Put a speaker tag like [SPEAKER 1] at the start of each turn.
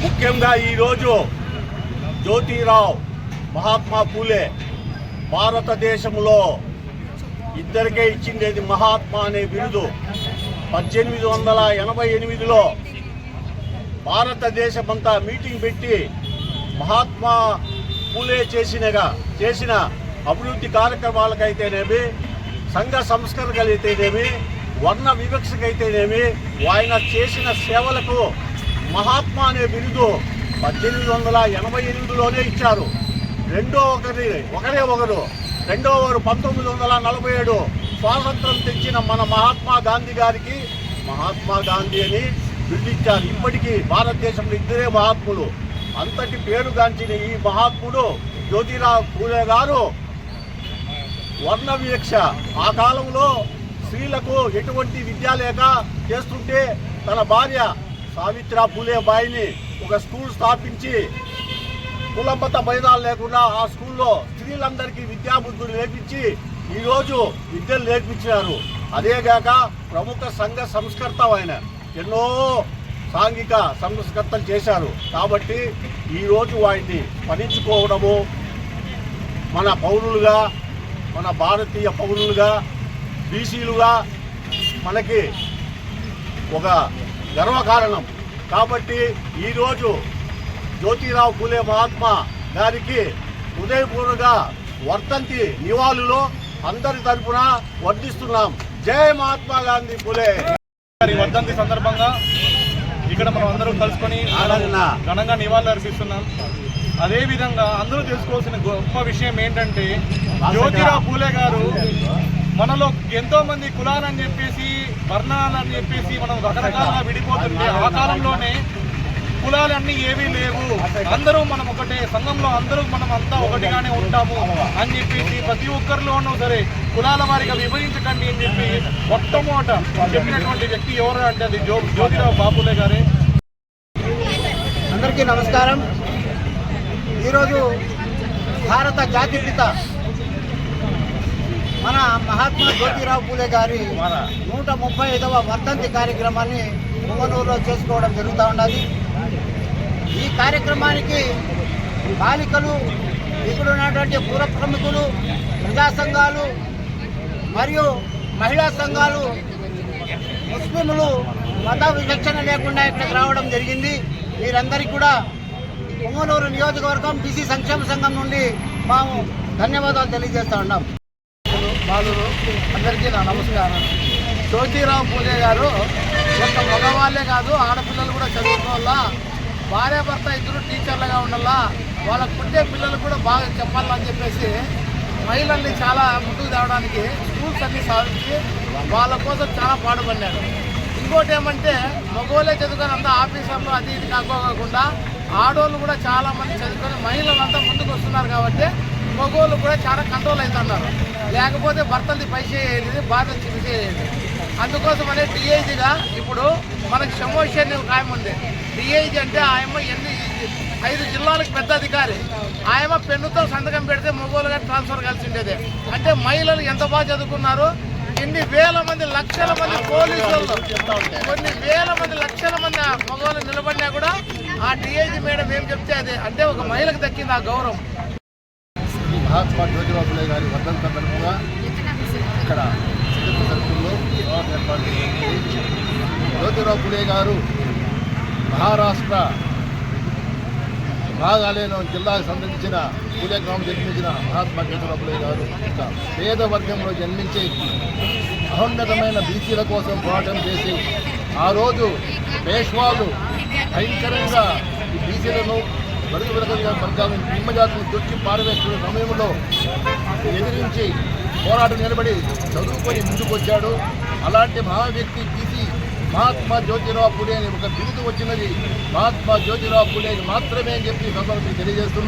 [SPEAKER 1] ముఖ్యంగా ఈరోజు జ్యోతిరావు మహాత్మా పూలే భారతదేశంలో ఇద్దరికే ఇచ్చిండేది మహాత్మా అనే బిరుదు. పద్దెనిమిది వందల ఎనభై ఎనిమిదిలో భారతదేశమంతా మీటింగ్ పెట్టి మహాత్మా పూలే చేసినగా చేసిన అభివృద్ధి కార్యక్రమాలకైతేనేమి సంఘ సంస్కరణకైతేనేమి వర్ణ వివక్షకైతేనేమి ఆయన చేసిన సేవలకు మహాత్మా అనే బిరుదు పద్దెనిమిది వందల ఎనభై ఎనిమిదిలోనే ఇచ్చారు. రెండో ఒకరి ఒకరే ఒకరు. రెండో ఒకరు పంతొమ్మిది వందల నలభై ఏడు స్వాతంత్రం తెచ్చిన మన మహాత్మా గాంధీ గారికి మహాత్మా గాంధీ అని బిరుదిచ్చారు ఇప్పటికీ భారతదేశంలో ఇద్దరే మహాత్ములు. అంతటి పేరుగాంచిన ఈ మహాత్ముడు జ్యోతిరావు పూలే గారు వర్ణ వివక్ష. ఆ కాలంలో స్త్రీలకు ఎటువంటి విద్య లేక చేస్తుంటే తన భార్య సావిత్ర పూలే బాయిని ఒక స్కూల్ స్థాపించి కులమత భేదాలు లేకుండా ఆ స్కూల్లో స్త్రీలందరికీ విద్యాబుద్ధులు నేర్పించి ఈరోజు విద్యలు నేర్పించినారు. అదేగాక ప్రముఖ సంఘ సంస్కర్త ఆయన. ఎన్నో సాంఘిక సంస్కర్తలు చేశారు. కాబట్టి ఈరోజు వాటిని స్మరించుకోవడము మన పౌరులుగా మన భారతీయ పౌరులుగా బీసీలుగా మనకి ఒక గర్వకారణం. కాబట్టి ఈరోజు జ్యోతిరావు పూలే మహాత్మా గారికి హృదయపూర్వక వర్ధంతి నివాళులు అందరి తరపున వర్ధిస్తున్నాం. జై మహాత్మా గాంధీ పూలే.
[SPEAKER 2] గారి వర్ధంతి సందర్భంగా ఇక్కడ మనం అందరం కలుసుకొని? ఘనంగా నివాళులు అర్పిస్తున్నాం. అదే విధంగా అందరూ తెలుసుకోవాల్సిన గొప్ప విషయం ఏంటంటే జ్యోతిరావు పూలే గారు మనలో ఎంతో మంది కులాలని చెప్పేసి వర్ణాలని చెప్పేసి మనం రకరకాలుగా విడిపోతుంటే ఆ కాలంలోనే కులాలన్నీ ఏవీ లేవు. అందరూ మనం ఒకటే సంఘంలో అందరూ మనం అంతా ఒకటిగానే ఉంటాము అని చెప్పేసి ప్రతి ఒక్కరిలోనూ సరే కులాల వారిగా విభజించకండి అని చెప్పి మొట్టమొదట చెప్పినటువంటి వ్యక్తి ఎవరు అంటే అది జ్యో జ్యోతిరావు బాపులే గారే.
[SPEAKER 3] అందరికీ నమస్కారం. ఈరోజు భారత జాతిపిత మన మహాత్మా జ్యోతిరావు పూలే గారి నూట ముప్పై ఐదవ వర్ధంతి కార్యక్రమాన్ని భువనూరులో చేసుకోవడం జరుగుతూ ఉన్నది. ఈ కార్యక్రమానికి బాలికలు ఇక్కడ ఉన్నటువంటి పూర్వ ప్రముఖులు ప్రజా సంఘాలు మరియు మహిళా సంఘాలు ముస్లింలు మత విచక్షణ లేకుండా ఇక్కడికి రావడం జరిగింది. వీరందరికీ కూడా పొంగనూరు నియోజకవర్గం బీసీ సంక్షేమ సంఘం నుండి మేము ధన్యవాదాలు తెలియజేస్తా ఉన్నాం. బాలురు అందరికీ నా నమస్కారం. జ్యోతిరావు పూజే గారు ఒక మగవాళ్ళే కాదు ఆడపిల్లలు కూడా చదువుకోవాలా? భార్య భర్త ఇద్దరు టీచర్లుగా ఉండాలా? వాళ్ళకు పుట్టే పిల్లలు కూడా బాగా చెప్పాలని చెప్పేసి మహిళల్ని చాలా ముందుకు తేవడానికి స్కూల్స్ అన్ని సాధించి వాళ్ళ కోసం చాలా పాడుపడినారు ఇంకోటి ఏమంటే మగవాళ్ళే చదువుకొని అంతా ఆఫీసర్లు అది ఇది కాకోకుండా ఆడవాళ్ళు కూడా చాలామంది చదువుకొని మహిళలు అంతా ముందుకు వస్తున్నారు కాబట్టి మగవాళ్ళు కూడా చాలా కంట్రోల్ అవుతున్నారు లేకపోతే భర్తలది పై చేయాలి బాధ చిన్న అందుకోసమనే డిఐజీగా ఇప్పుడు మనకు సమోషన్ ఒక ఆయన ఉంది. డిఐజీ అంటే ఆయమ్మ ఎన్ని ఐదు జిల్లాలకు పెద్ద అధికారి. ఆయమ్మ పెన్నుతో సంతకం పెడితే మగవాళ్ళుగా ట్రాన్స్ఫర్ కలిసి ఉండేది. అంటే మహిళలు ఎంత బాగా చదువుకున్నారు? ఎన్ని వేల మంది లక్షల మంది పోలీసులు. కొన్ని వేల మంది లక్షల మంది మగవాళ్ళు నిలబడినా కూడా ఆ డిఐజీ మేడం ఏం చెప్తే అంటే ఒక మహిళకు దక్కింది ఆ గౌరవం.
[SPEAKER 4] మహాత్మా జ్యోతిరావు ఫులే గారి వర్ధంత సందర్భంగా ఇక్కడ చికిత్స సర్కిల్లో ఏర్పాటు జ్యోతిరావు ఫులే గారు మహారాష్ట్ర భాగాలేను జిల్లాకు సంబంధించిన పూలే గ్రామం జన్మించిన మహాత్మా జ్యోతిరావు గారు పేద వర్గంలో జన్మించే అహోన్నతమైన బీసీల కోసం పోరాటం చేసి ఆ రోజు పేష్వాలు భయంకరంగా ఈ బీసీలను బడుగు విరగంగా వర్గాలను నిమ్మజాతులు దొరికి పారవేస్తున్న సమయంలో ఎదిరించి పోరాటం నిలబడి చదువుకొని ముందుకొచ్చాడు. అలాంటి మహా వ్యక్తి బీసీ మహాత్మా జ్యోతిరావు పులే అని ఒక బిరుదు వచ్చినది. మహాత్మా జ్యోతిరావు పులే మాత్రమే అని చెప్పి సందర్భంగా తెలియజేస్తున్నా.